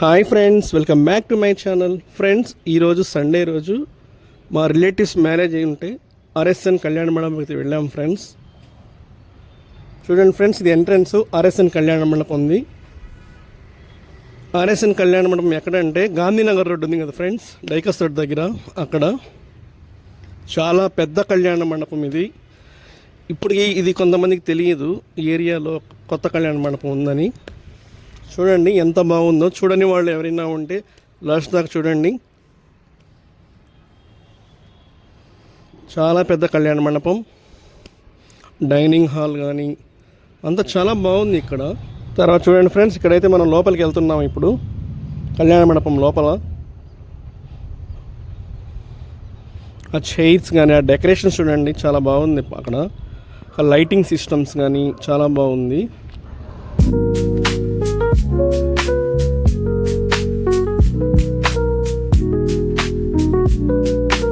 Hi friends welcome back to my channel friends ఈరోజు Sunday రోజు మా రిలేటివ్స్ మ్యారేజ్ అయి ఉంటే ఆర్ఎస్ఎన్ కళ్యాణ మండపంకి వెళ్ళాం ఫ్రెండ్స్ చూడండి ఫ్రెండ్స్ ఇది ఎంట్రన్స్ ఆర్ఎస్ఎన్ కళ్యాణ మండపం ఉంది. ఆర్ఎస్ఎన్ కళ్యాణ మండపం ఎక్కడంటే గాంధీనగర్ రోడ్ ఉంది కదా ఫ్రెండ్స్ డైకస్ రోడ్ దగ్గర అక్కడ. చాలా పెద్ద కళ్యాణ మండపం ఇది. ఇప్పటికి ఇది కొంతమందికి తెలియదు ఈ ఏరియాలో కొత్త కళ్యాణ మండపం ఉందని. చూడండి ఎంత బాగుందో. చూడని వాళ్ళు ఎవరైనా ఉంటే లాస్ట్ దాకా చూడండి. చాలా పెద్ద కళ్యాణ మండపం. డైనింగ్ హాల్ కానీ అంతా చాలా బాగుంది ఇక్కడ. తర్వాత చూడండి ఫ్రెండ్స్ ఇక్కడైతే మనం లోపలికి వెళ్తున్నాం ఇప్పుడు. కళ్యాణ మండపం లోపల. ఆ చైర్స్ కానీ ఆ డెకరేషన్ చూడండి చాలా బాగుంది అక్కడ. ఆ లైటింగ్ సిస్టమ్స్ కానీ చాలా బాగుంది. you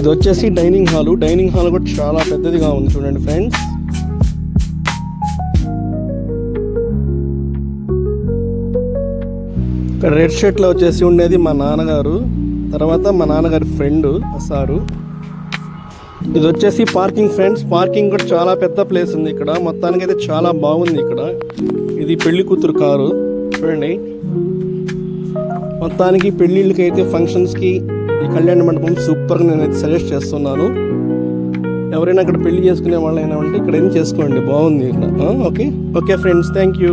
ఇది వచ్చేసి డైనింగ్ హాల్. డైనింగ్ హాల్ కూడా చాలా పెద్దదిగా ఉంది చూడండి ఫ్రెండ్స్. ఇక్కడ రెడ్ షర్ట్లో వచ్చేసి ఉండేది మా నాన్నగారు. తర్వాత మా నాన్నగారి ఫ్రెండ్ సారు ఇది వచ్చేసి పార్కింగ్ ఫ్రెండ్స్. పార్కింగ్ కూడా చాలా పెద్ద ప్లేస్ ఉంది ఇక్కడ. మొత్తానికి అయితే చాలా బాగుంది ఇక్కడ. ఇది పెళ్ళి కూతురు కారు. చూడండి. మొత్తానికి పెళ్ళిళ్ళకి అయితే ఫంక్షన్స్కి ఈ కళ్యాణ మండపం సూపర్గా నేనైతే సజెస్ట్ చేస్తున్నాను. ఎవరైనా అక్కడ పెళ్ళి చేసుకునే వాళ్ళైనా ఉంటే ఇక్కడ ఏం చేసుకోండి బాగుంది. ఇక్కడ okay? Okay friends thank you